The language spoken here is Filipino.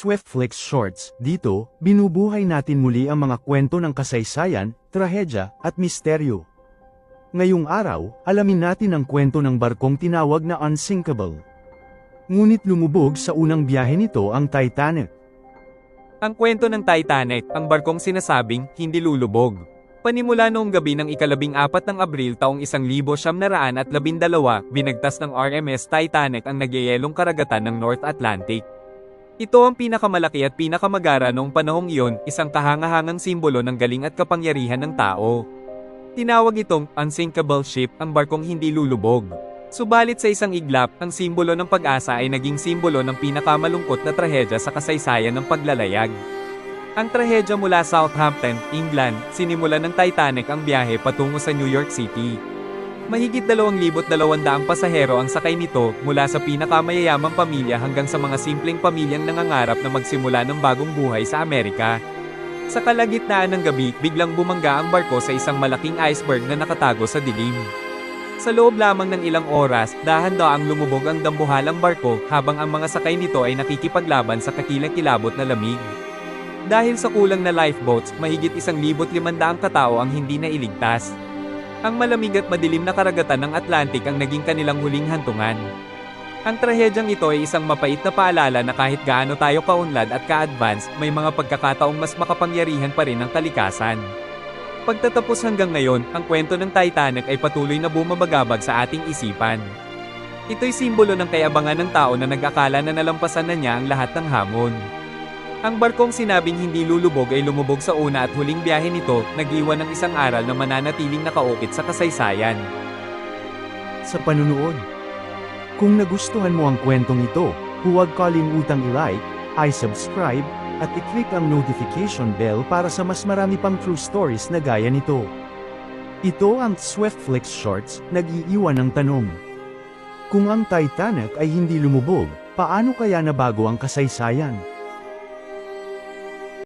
Swiftflix Shorts. Dito, binubuhay natin muli ang mga kwento ng kasaysayan, trahedya, at misteryo. Ngayong araw, alamin natin ang kwento ng barkong tinawag na Unsinkable. Ngunit lumubog sa unang biyahe nito ang Titanic. Ang kwento ng Titanic, ang barkong sinasabing, hindi lulubog. Panimula noong gabi ng ikalabing apat ng Abril taong isang libo siyam na raan at labindalawa, binagtas ng RMS Titanic ang nagyayelong karagatan ng North Atlantic. Ito ang pinakamalaki at pinakamagara noong panahong iyon, isang kahangahangang simbolo ng galing at kapangyarihan ng tao. Tinawag itong unsinkable ship, ang barkong hindi lulubog. Subalit sa isang iglap, ang simbolo ng pag-asa ay naging simbolo ng pinakamalungkot na trahedya sa kasaysayan ng paglalayag. Ang trahedya mula Southampton, England, sinimulan ng Titanic ang biyahe patungo sa New York City. Mahigit 2,200 pasahero ang sakay nito mula sa pinakamayayamang pamilya hanggang sa mga simpleng pamilyang nangangarap na magsimula ng bagong buhay sa Amerika. Sa kalagitnaan ng gabi, biglang bumangga ang barko sa isang malaking iceberg na nakatago sa dilim. Sa loob lamang ng ilang oras, dahan-daang lumubog ang dambuhalang barko habang ang mga sakay nito ay nakikipaglaban sa kakilang-kilabot na lamig. Dahil sa kulang na lifeboats, mahigit isang libot limandaang katao ang hindi nailigtas. Ang malamig at madilim na karagatan ng Atlantic ang naging kanilang huling hantungan. Ang trahedyang ito ay isang mapait na paalala na kahit gaano tayo kaunlad at ka-advance, may mga pagkakataong mas makapangyarihan pa rin ang kalikasan. Pagtatapos hanggang ngayon, ang kwento ng Titanic ay patuloy na bumabagabag sa ating isipan. Ito'y simbolo ng kayabangan ng tao na nag-akala na nalampasan na niya ang lahat ng hamon. Ang barkong sinabing hindi lulubog ay lumubog sa una at huling biyahe nito, nag-iwan ng isang aral na mananatiling nakaukit sa kasaysayan. Sa panunood. Kung nagustuhan mo ang kwentong ito, huwag kalimutang i-like, i-subscribe, at i-click ang notification bell para sa mas marami pang true stories na gaya nito. Ito ang Swiftflix Shorts, nag-iiwan ng tanong. Kung ang Titanic ay hindi lumubog, paano kaya nabago ang kasaysayan?